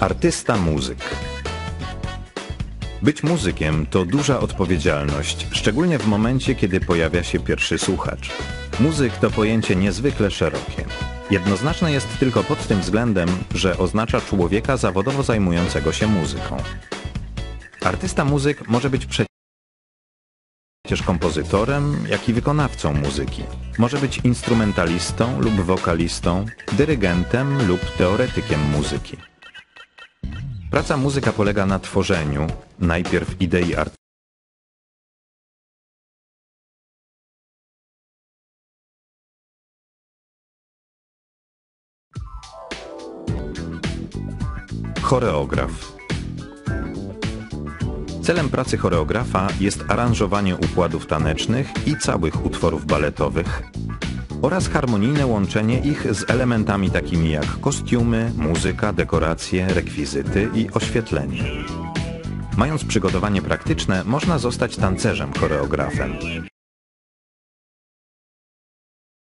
Artysta muzyk. Być muzykiem to duża odpowiedzialność, szczególnie w momencie, kiedy pojawia się pierwszy słuchacz. Muzyk to pojęcie niezwykle szerokie. Jednoznaczne jest tylko pod tym względem, że oznacza człowieka zawodowo zajmującego się muzyką. Artysta muzyk może być przecież kompozytorem, jak i wykonawcą muzyki. Może być instrumentalistą lub wokalistą, dyrygentem lub teoretykiem muzyki. Praca muzyka polega na tworzeniu najpierw idei artystycznej, Choreograf. Celem pracy choreografa jest aranżowanie układów tanecznych i całych utworów baletowych oraz harmonijne łączenie ich z elementami takimi jak kostiumy, muzyka, dekoracje, rekwizyty i oświetlenie. Mając przygotowanie praktyczne, można zostać tancerzem choreografem.